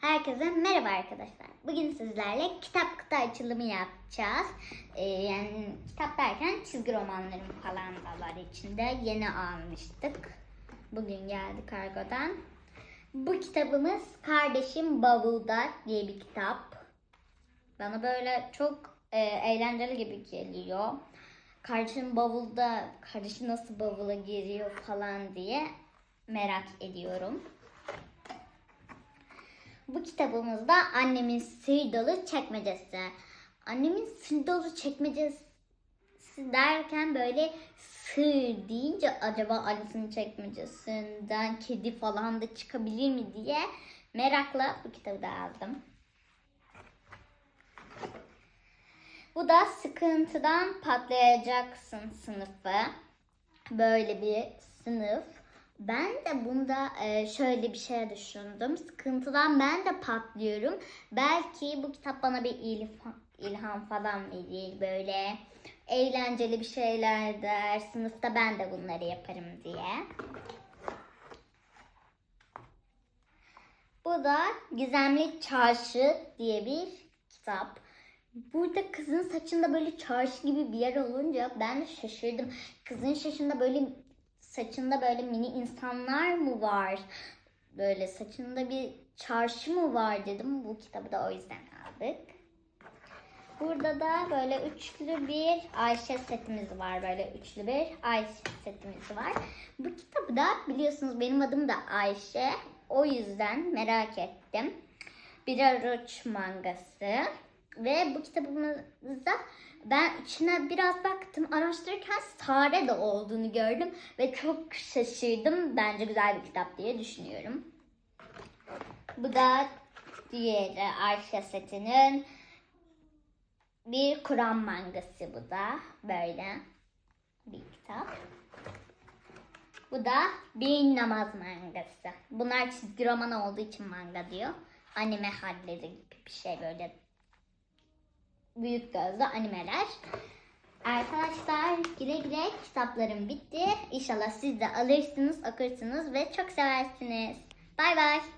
Herkese merhaba arkadaşlar. Bugün sizlerle kitap kutu açılımı yapacağız. Ee, yani kitap derken çizgi romanlarım falan da var içinde. Yeni almıştık. Bugün geldi kargodan. Bu kitabımız Kardeşim Bavulda diye bir kitap. Bana böyle çok e, eğlenceli gibi geliyor. Kardeşim bavulda, kardeşim nasıl bavula giriyor falan diye merak ediyorum. Bu kitabımızda annemin sır dolu çekmecesi. Annemin sır dolu çekmecesi derken böyle sır deyince acaba annesinin çekmecesinden kedi falan da çıkabilir mi diye merakla bu kitabı da aldım. Bu da sıkıntıdan patlayacaksın sınıfı. Böyle bir sınıf. Ben de bunda e, şöyle bir şey düşündüm. Sıkıntıdan ben de patlıyorum. Belki bu kitap bana bir ilham, falan verir. Böyle eğlenceli bir şeyler der. Sınıfta ben de bunları yaparım diye. Bu da Gizemli Çarşı diye bir kitap. Burada kızın saçında böyle çarşı gibi bir yer olunca ben de şaşırdım. Kızın saçında böyle saçında böyle mini insanlar mı var? Böyle saçında bir çarşı mı var dedim. Bu kitabı da o yüzden aldık. Burada da böyle üçlü bir Ayşe setimiz var. Böyle üçlü bir Ayşe setimiz var. Bu kitabı da biliyorsunuz benim adım da Ayşe. O yüzden merak ettim. Bir Aruç mangası. Ve bu kitabımızda ben içine biraz baktım. Araştırırken Sare de olduğunu gördüm. Ve çok şaşırdım. Bence güzel bir kitap diye düşünüyorum. Bu da diğeri Ayşe setinin bir Kur'an mangası bu da. Böyle bir kitap. Bu da bir namaz mangası. Bunlar çizgi roman olduğu için manga diyor. Anime halleri gibi bir şey böyle büyük gözlü animeler. Arkadaşlar güle güle kitaplarım bitti. İnşallah siz de alırsınız, okursunuz ve çok seversiniz. Bay bay.